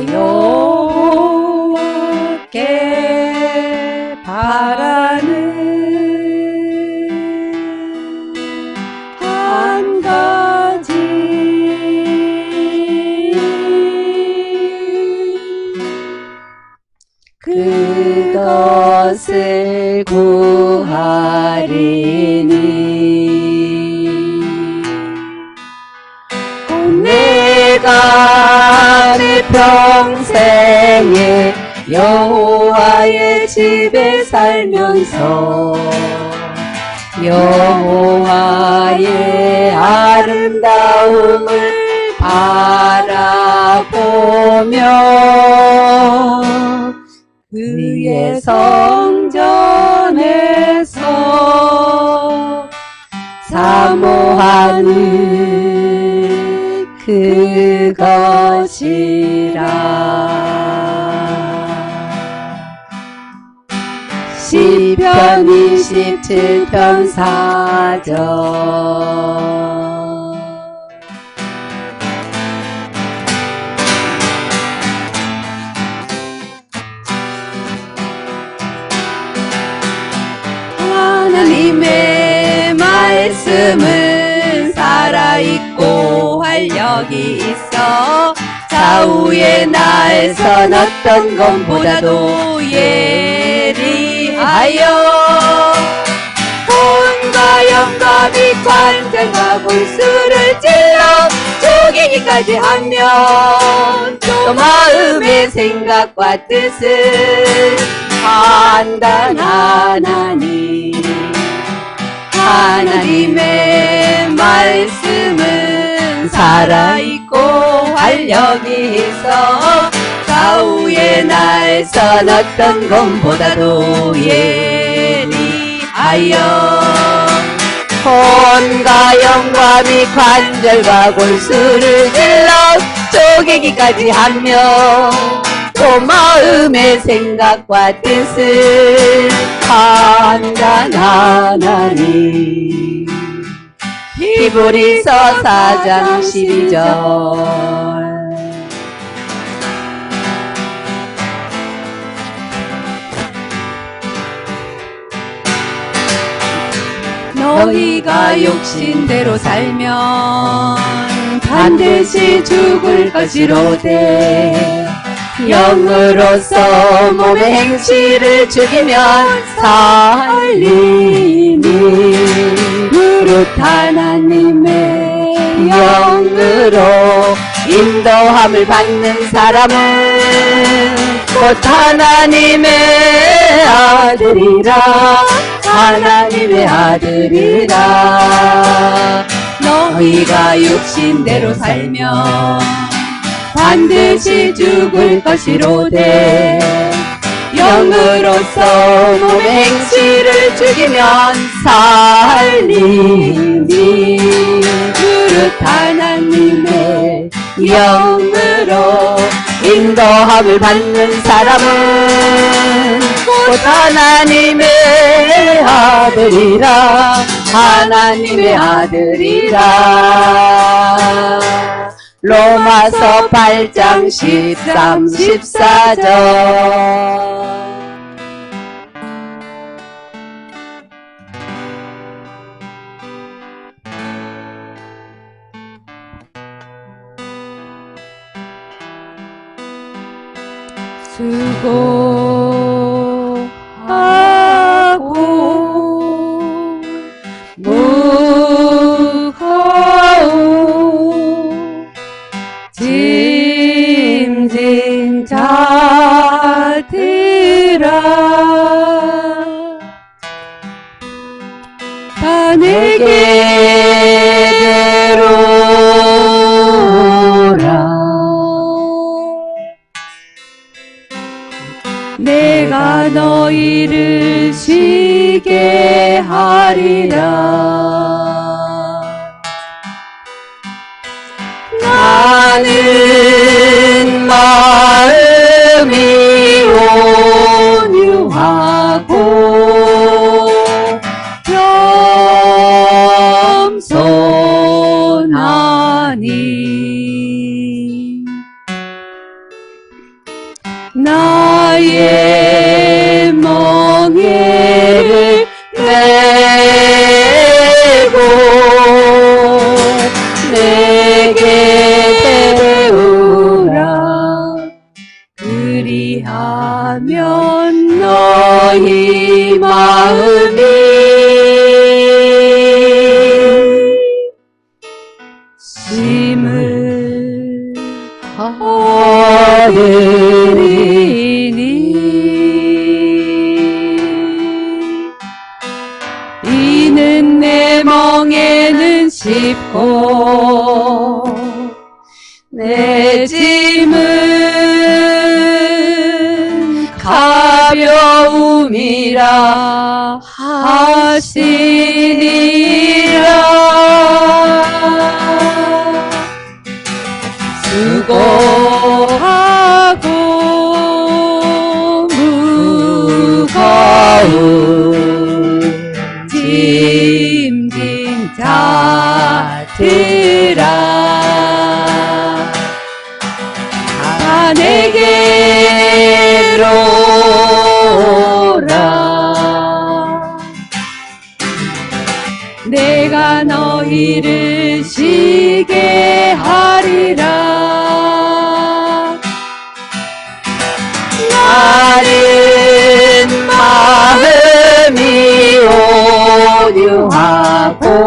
내가 평생에 여호와의 집에 살면서 여호와의 아름다움을 바라보며 그의 성전에서 사모하는 그것이라. 시편 27편 4절. 하나님의 말씀은 살아있고 활력이 있어. 좌우의 날선 어떤 것보다도 예리하여 혼과 영감이 관절과 골수를 찔러 쪼개기까지 하면 또 마음의 생각과 뜻을 판단하나니. 하나님의 말씀 은 살아있고 활력이 있어. 좌우의 날선 어떤 것보다도 예리하여. 혼과 영감이 관절과 골수를 찔러 쪼개기까지 하며 또 마음의 생각과 뜻을 판단하나니 히브리서 4장 12절. 너희가 욕심대로 살면 반드시 죽을 것이로되 영으로서 몸의 행실을 죽이면 살리 니 무릇 하나님의 영으로 인도함을 받는 사람은 곧 하나님의 아들이라. 하나님의 아들이라. 너희가 육신대로 살면 반드시 죽을 것이로되 영으로서 몸의 행실을 죽이면 살리니 그릇 하나님의 영으로 인도함을 받는 사람은 곧 하나님의 아들이라. 하나님의 아들이라 로마서 8장 13, 14절. 수고하고 하리라. 나는 마음이 온유하고 겸손하니 나의 멍에 가벼움이라 하시니라. 수고하고 무거운 짐진 자 들아. 다 내게 나는 마음이 온유하고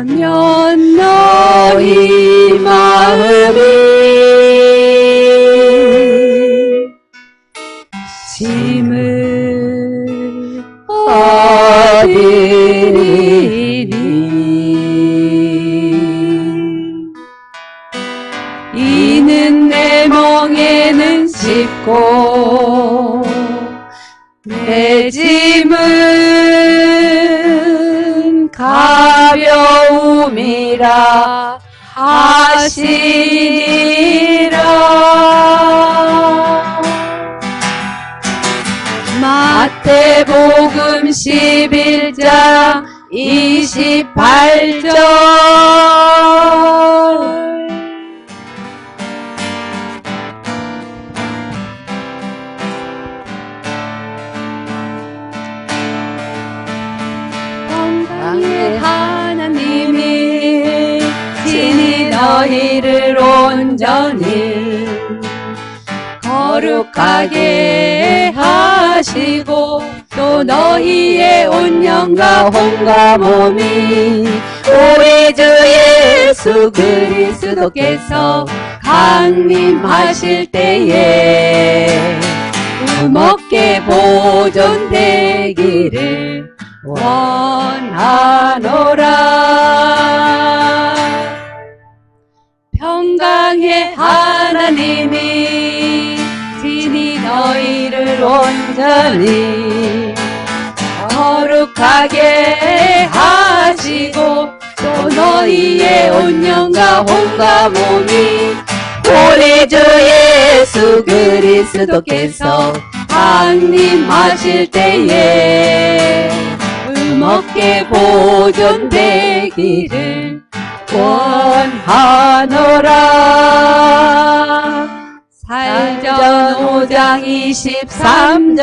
하면 하시니라. 마태복음 11장 28절 온전히 거룩하게 하시고 또 너희의 온 영과 혼과 몸이 우리 주 예수 그리스도께서 강림하실 때에 먹게 보존되기를 원하노라 하나님이 친히 너희를 온전히 거룩하게 하시고 또 너희의 온 영과 혼과 몸이 우리 주 예수 그리스도께서 강림하실 때에 음없게 보존되기를 원하노라. 살전 5장 23절.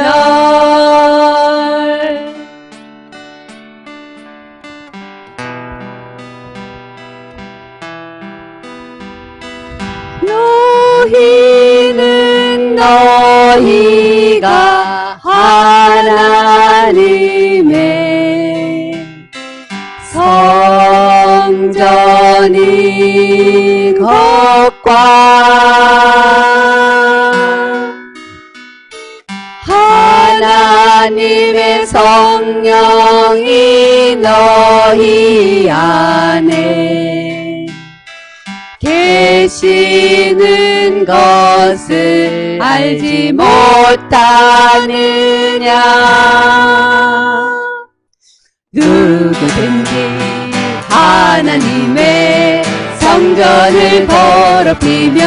너희는 너희가 하나님의 성전이 것과 하나님의 성령이 너희 안에 계시는 것을 알지 못하느냐 성전을 더럽히면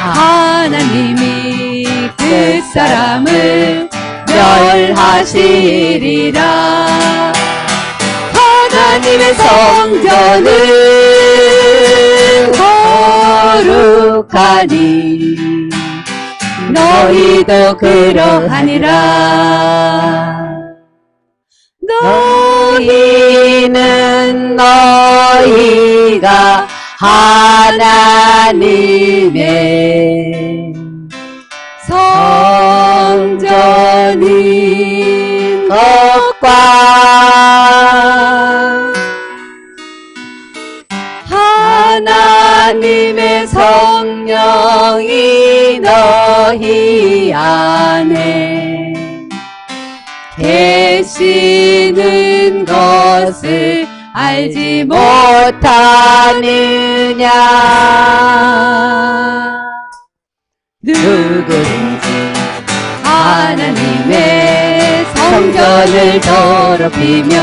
하나님이 그 사람을 멸하시리라. 하나님의 성전은 거룩하니 너희도 그러하니라. 너희 는 너희가 하나님의 성전인 것과 하나님의 성령이 너희 안에 계시는 것을 알지 못하느냐? 누구든지 하나님의 성전을 더럽히면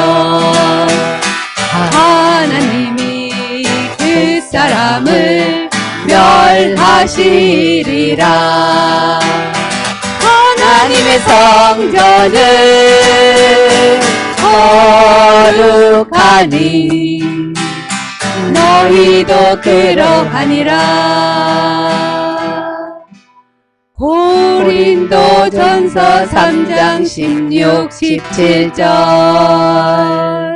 하나님이 그 사람을 멸하시리라. 하나님의 성전은 하니 너희도 그러하니라. 고린도 전서 3장 16, 17절